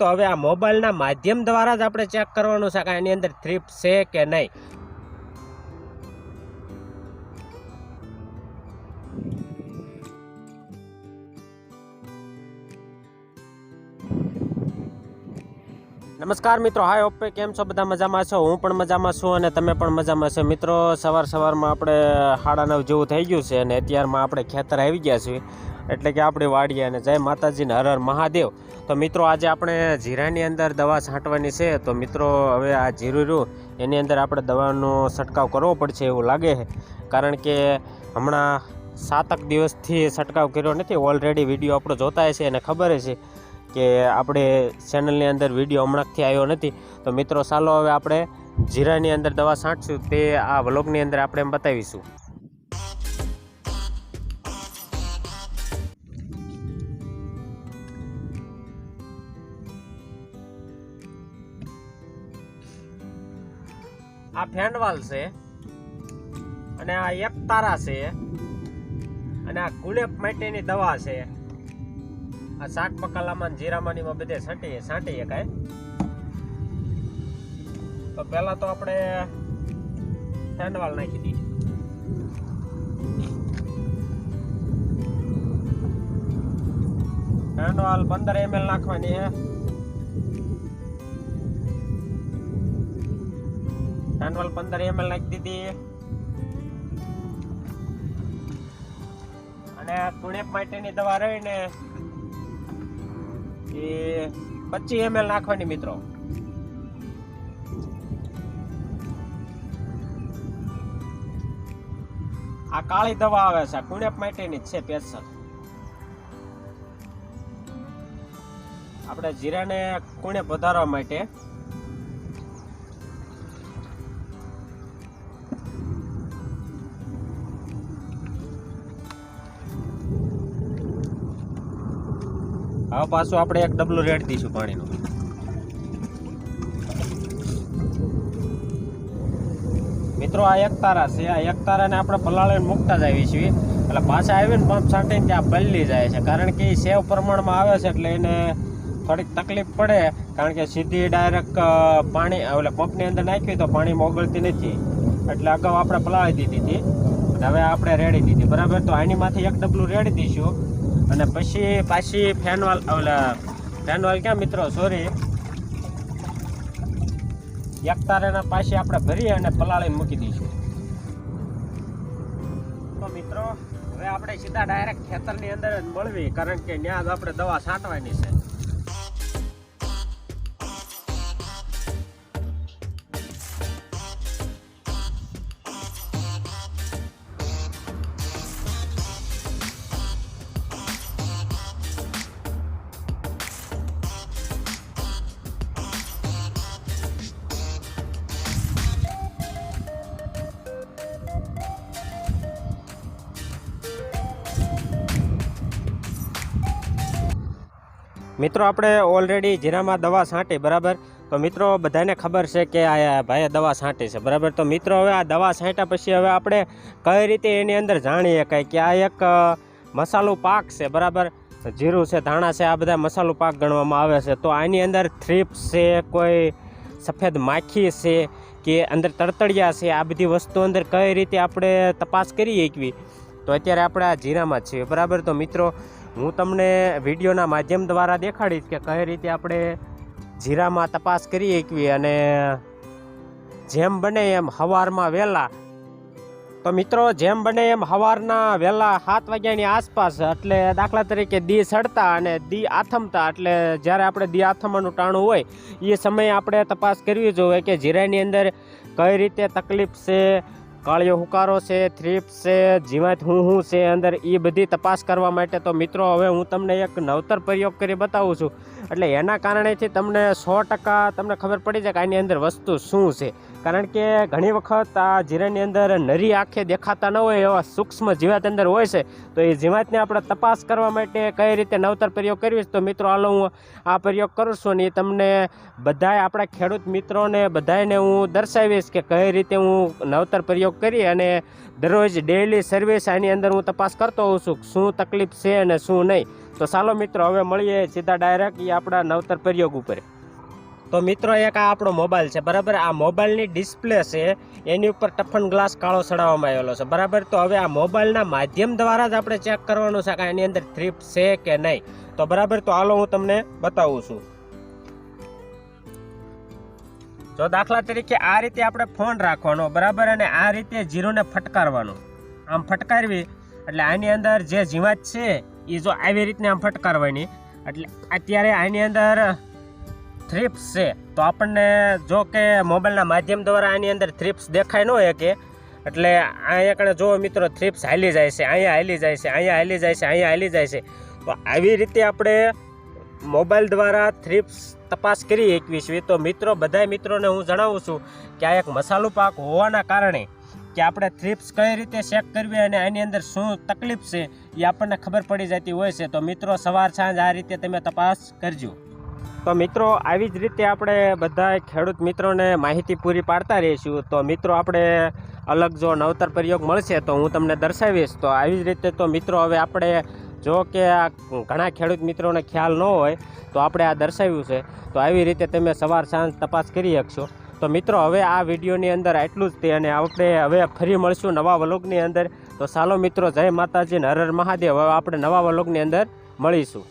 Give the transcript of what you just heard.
તો હવે આ મોબાઈલના માધ્યમ દ્વારા જ આપણે ચેક કરવાનું છે કે એની અંદર થ્રીપ છે કે નહીં. નમસ્કાર મિત્રો, હાય ઓપે કેમ છો? બધા મજામાં છો? હું પણ મજામાં છું અને તમે પણ મજામાં છો. મિત્રો, સવાર સવારમાં આપણે સાડા નવ જેવું થઈ ગયું છે અને અત્યારમાં આપણે ખેતર આવી ગયા છીએ. એટલે કે આપણી વાડીએ અને જય માતાજીને હર હર મહાદેવ. તો મિત્રો આજે આપણે જીરાની અંદર દવા છાંટવાની છે. તો મિત્રો હવે આ જીરું રહ્યું, એની અંદર આપણે દવાનો છંટકાવ કરવો પડશે એવું લાગે છે. કારણ કે હમણાં સાતક દિવસથી છંટકાવ કર્યો નથી ઓલરેડી વીડિયો આપણો જોતા છે અને ખબર છે કે આપણે ચેનલની અંદર વીડિયો હમણાંથી આવ્યો નથી. તો મિત્રો ચાલો હવે આપણે જીરાની અંદર દવા છાંટશું, તે આ વ્લોગની અંદર આપણે એમ બતાવીશું. આ ફેન્ડવાલ છે અને આ એક તારા છે અને આ ગુલેપ માટેની દવા છે. આ શાક પકાલામાં ને જીરામાં બધે છાંટીએ છાંટીએ કાંઈ. તો પહેલા તો આપણે ફેંડવાલ નાખી દઈએ. ફેંડવાલ પંદર એમએલ નાખવાની છે ફેનવાલ પંદર એમએલ નાખી દીધી. અને કુણેપ માટેની દવા રહીને એ પચીસ એમએલ નાખવાની મિત્રો. આ કાળી દવા આવે છે કુણેપ માટેની છે સ્પેશિયલ આપણે જીરાને કુણેપ વધારવા માટે હવે પાછું આપણે એક ડબલું રેડ દઈશું પાણીનું. મિત્રો, આ એક તારા છે. આ એક તારાને આપણે પલાળીને મૂકતા જ આવીએ છીએ. એટલે પાછા આવીને પંપ છાંટીને ત્યાં પલળી જાય છે. કારણ કે એ સેવ પ્રમાણમાં આવે છે એટલે એને થોડીક તકલીફ પડે. કારણ કે સીધી ડાયરેક્ટ પાણી એટલે પંપની અંદર નાખી તો પાણી મોગળતી નથી. એટલે અગાઉ આપણે પલાળી દીધી હતી. હવે આપણે રેડી દીધી. બરાબર? તો આનીમાંથી એક ડબલું રેડી દઈશું. અને પછી પાછી ફેનવાલ ઓલા ફેનવાલ ક્યાં મિત્રો? સોરી એક તારેના પાછી આપણે ભરી અને પલાળીને મૂકી દઈશું. તો મિત્રો, હવે આપણે સીધા ડાયરેક્ટ ખેતરની અંદર જ મળવી, કારણ કે ત્યાં જ આપણે દવા છાંટવાની છે. મિત્રો, આપણે ઓલરેડી જીરામાં દવા છાંટી, બરાબર? તો મિત્રો, બધાને ખબર છે કે આ ભાઈએ દવા છાંટી છે, બરાબર? તો મિત્રો, હવે આ દવા છાંટ્યા પછી હવે આપણે કઈ રીતે એની અંદર જાણીએ કંઈ? કે આ એક મસાલો પાક છે, બરાબર? જીરું છે, ધાણા છે, આ બધા મસાલો પાક ગણવામાં આવે છે. તો આની અંદર થ્રીપ્સ છે, કોઈ સફેદ માખી છે, કે અંદર તડતડિયા છે, આ બધી વસ્તુ અંદર કઈ રીતે આપણે તપાસ કરી શકવી તો અત્યારે આપણે આ જીરામાં છીએ, બરાબર? તો મિત્રો હું તમને વિડીયોના માધ્યમ દ્વારા દેખાડીશ કે કઈ રીતે આપણે જીરામાં તપાસ કરી શકીએ અને જેમ બને એમ સવારમાં વહેલા. તો મિત્રો, જેમ બને એમ સવારના વહેલા સાત વાગ્યાની આસપાસ, એટલે દાખલા તરીકે દી સડતા અને દી આથમતા, એટલે જ્યારે આપણે દી આથમવાનું ટાણું હોય, એ સમયે આપણે તપાસ કરવી જોઈએ કે જીરાની અંદર કઈ રીતે તકલીફ છે કાળિયો હુકારો છે થ્રીપ્સ છે, જીવાત હું હું છે, અંદર એ બધી તપાસ કરવા માટે તો મિત્રો હવે હું તમને એક નવતર પ્રયોગ કરી બતાવું છું. એટલે એના કારણેથી તમને સો ટકા તમને ખબર પડી જાય કે આની અંદર વસ્તુ શું છે. કારણ કે ઘણી વખત આ જીરાની અંદર નરી આંખે દેખાતા ન હોય એવા સૂક્ષ્મ જીવાત અંદર હોય છે. તો એ જીવાતને આપણે તપાસ કરવા માટે કઈ રીતે નવતર પ્રયોગ કરવી તો મિત્રો હાલો હું આ પ્રયોગ કરું છું ને એ તમને બધાય આપણા ખેડૂત મિત્રોને બધાયને હું દર્શાવીશ કે કઈ રીતે હું નવતર પ્રયોગ પ્રયોગ કરી અને દરરોજ ડેઇલી સર્વિસ આની અંદર હું તપાસ કરતો હોઉં છું શું તકલીફ છે અને શું નહીં. તો ચાલો મિત્રો, હવે મળીએ સીધા ડાયરેક્ટ એ આપણા નવતર પ્રયોગ ઉપર. તો મિત્રો, એક આ આપણો મોબાઈલ છે, બરાબર? આ મોબાઈલની ડિસ્પ્લે છે, એની ઉપર ટફન ગ્લાસ કાળો ચડાવવામાં આવેલો છે, બરાબર? તો હવે આ મોબાઈલના માધ્યમ દ્વારા જ આપણે ચેક કરવાનું છે કે એની અંદર થ્રીપ છે કે નહીં. તો બરાબર? તો હાલો હું તમને બતાવું છું. જો દાખલા તરીકે આ રીતે આપણે ફોન રાખવાનો, બરાબર? અને આ રીતે જીરોને ફટકારવાનો. આમ ફટકારવી, એટલે આની અંદર જે જીવાત છે, એ જો આવી રીતને આમ ફટકારવાની, એટલે અત્યારે આની અંદર થ્રિપ્સ છે. તો આપણને જો કે મોબાઈલના માધ્યમ દ્વારા આની અંદર થ્રિપ્સ દેખાય ન હોય કે, એટલે અહીંયા કણે જો મિત્રો થ્રિપ્સ હાલી જાય છે, અહીંયા હાલી જાય છે, અહીંયા હાલી જાય છે, અહીંયા હાલી જાય છે. તો આવી રીતે આપણે મોબાઈલ દ્વારા થ્રિપ્સ તપાસ કરી એકવીસવી તો મિત્રો બધા મિત્રોને હું જણાવું છું કે આ એક મસાલો પાક હોવાના કારણે કે આપણે થ્રિપ્સ કઈ રીતે ચેક કરવી અને આની અંદર શું તકલીફ છે એ આપણને ખબર પડી જતી હોય છે. તો મિત્રો, સવાર સાંજ આ રીતે તમે તપાસ કરજો. તો મિત્રો, આવી જ રીતે આપણે બધા ખેડૂત મિત્રોને માહિતી પૂરી પાડતા રહીશું. તો મિત્રો, આપણે અલગ જો નવતર પ્રયોગ મળશે તો હું તમને દર્શાવીશ. તો આવી જ રીતે તો મિત્રો, હવે આપણે જો કે આ ઘણા ખેડૂત મિત્રોને ખ્યાલ ન હોય, તો આપણે આ દર્શાવ્યું છે. તો આવી રીતે તમે સવાર સાંજ તપાસ કરી શકશો. તો મિત્રો, હવે આ વિડીયોની અંદર આટલું જ તે અને આપણે હવે ફરી મળશું નવા વલોગની અંદર. તો ચાલો મિત્રો, જય માતાજી હરર હર હર મહાદેવ. હવે આપણે નવા વલોગની અંદર મળીશું.